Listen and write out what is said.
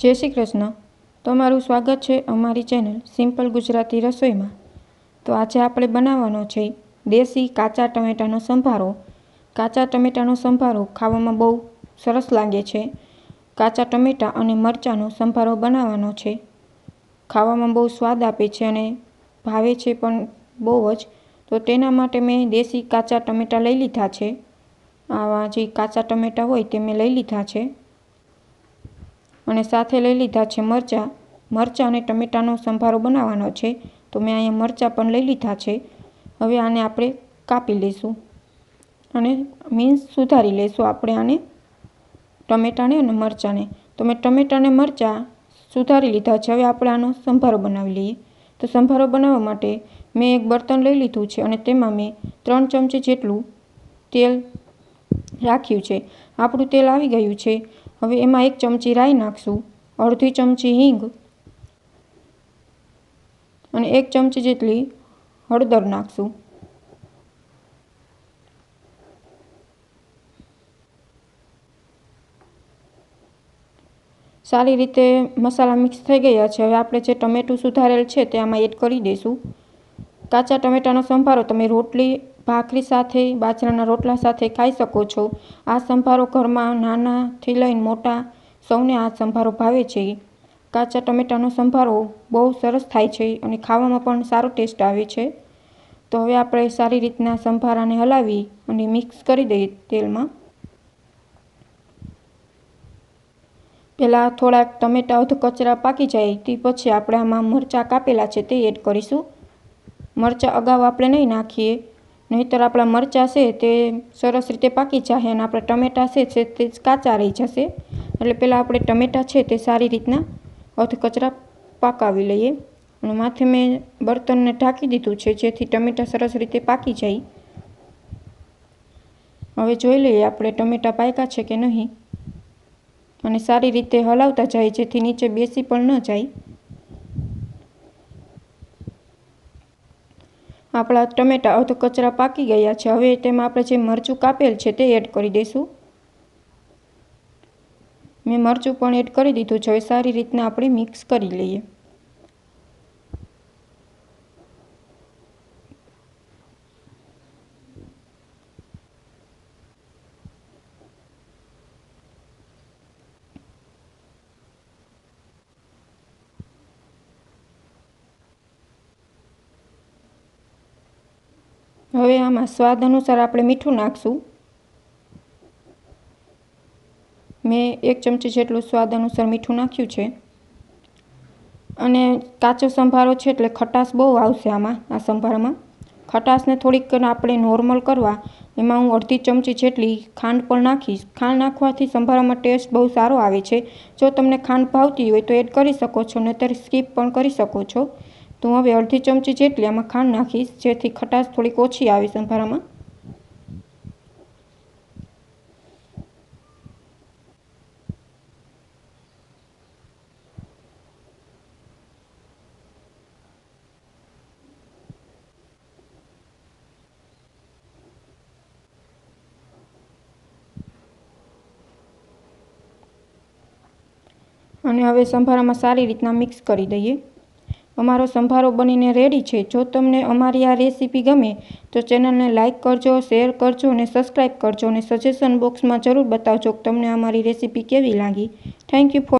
જય શ્રી કૃષ્ણ. તમારું સ્વાગત છે અમારી ચેનલ સિમ્પલ ગુજરાતી રસોઈમાં. તો આજે આપણે બનાવવાનો છે દેશી કાચા ટમેટાનો સંભારો. કાચા ટમેટાનો સંભારો ખાવામાં બહુ સરસ લાગે છે. કાચા ટમેટાં અને મરચાંનો સંભારો બનાવવાનો છે. ખાવામાં બહુ સ્વાદ આપે છે અને ભાવે છે પણ બહુ જ. તો તેના માટે મેં દેશી કાચા ટમેટાં લઈ લીધા છે. આવા જે કાચા ટમેટાં હોય તે મેં લઈ લીધા છે. અને સાથે લઈ લીધા છે મરચાં. મરચાં અને ટમેટાનો સંભારો બનાવવાનો છે. તો મેં અહીંયા મરચાં પણ લઈ લીધા છે. હવે આને આપણે કાપી લઈશું. અને મીન્સ સુધારી લઈશું આપણે આને ટમેટાને અને મરચાંને. તો મેં ટમેટાને મરચાં સુધારી લીધા છે. હવે આપણે આનો સંભારો બનાવી લઈએ. તો સંભારો બનાવવા માટે મેં એક બર્તન લઈ લીધું છે અને તેમાં મેં ત્રણ ચમચી જેટલું તેલ રાખ્યું છે. આપણું તેલ આવી ગયું છે. હવે એમાં એક ચમચી રાઈ નાખશું, અડધી ચમચી હિંગ અને એક ચમચી જેટલી હળદર નાખશું. સારી રીતે મસાલા મિક્સ થઈ ગયા છે. હવે આપણે જે ટમેટું સુધારેલ છે તે આમાં એડ કરી દઈશું કાચા ટમેટાનો સંભારો તમે રોટલી ભાખરી સાથે, બાજરાના રોટલા સાથે ખાઈ શકો છો. આ સંભારો ઘરમાં નાનાથી લઈને મોટા સૌને આ સંભારો ભાવે છે. કાચા ટમેટાનો સંભારો બહુ સરસ થાય છે અને ખાવામાં પણ સારો ટેસ્ટ આવે છે. તો હવે આપણે સારી રીતના સંભારાને હલાવી અને મિક્સ કરી દઈએ તેલમાં. પહેલાં થોડાક ટમેટા અધ કચરા પાકી જાય, તે પછી આપણે આમાં મરચાં કાપેલા છે તે એડ કરીશું. મરચાં અગાઉ આપણે નહીં નાખીએ. નહીંતર આપણા મરચાં છે તે સરસ રીતે પાકી જાય અને આપણા ટમેટાં છે તે કાચા રહી જશે. એટલે પહેલાં આપણે ટમેટાં છે તે સારી રીતના અધ કચરા પાકાવી લઈએ. અને માથે મેં બર્તનને ઢાંકી દીધું છે જેથી ટમેટાં સરસ રીતે પાકી જાય. હવે જોઈ લઈએ આપણે ટમેટાં પાક્યા છે કે નહીં. અને સારી રીતે હલાવતા જાય જેથી નીચે બેસી પણ ન જાય. આપણા ટમેટા અધ કચરા પાકી ગયા છે. હવે તેમાં આપણે જે મરચું કાપેલ છે તે એડ કરી દઈશું. મેં મરચું પણ એડ કરી દીધું છે. હવે સારી રીતના આપણે મિક્સ કરી લઈએ. હવે આમાં સ્વાદ અનુસાર આપણે મીઠું નાખશું. મેં એક ચમચી જેટલું સ્વાદ અનુસાર મીઠું નાખ્યું છે. અને કાચો સંભારો છે એટલે ખટાશ બહુ આવશે આમાં, આ સંભારમાં. ખટાશને થોડીક આપણે નોર્મલ કરવા, એમાં હું અડધી ચમચી જેટલી ખાંડ પણ નાખીશ. ખાંડ નાખવાથી સંભારામાં ટેસ્ટ બહુ સારો આવે છે. જો તમને ખાંડ ભાવતી હોય તો એડ કરી શકો છો, નહીંતર સ્કીપ પણ કરી શકો છો. તો હવે અડધી ચમચી જેટલી આમાં ખાંડ નાખીશ, જેથી ખટાશ થોડીક ઓછી આવે સંભારામાં. અને હવે સંભારામાં સારી રીતના મિક્સ કરી દઈએ. અમારો સંભારો બનીને રેડી છે. જો તમને અમારી આ રેસીપી ગમે, તો ચેનલને લાઇક કરજો શેર કરજો અને સબસ્ક્રાઈબ કરજો અને સજેશન બોક્સમાં જરૂર બતાવજો કે તમને અમારી રેસીપી કેવી લાગી. Thank you for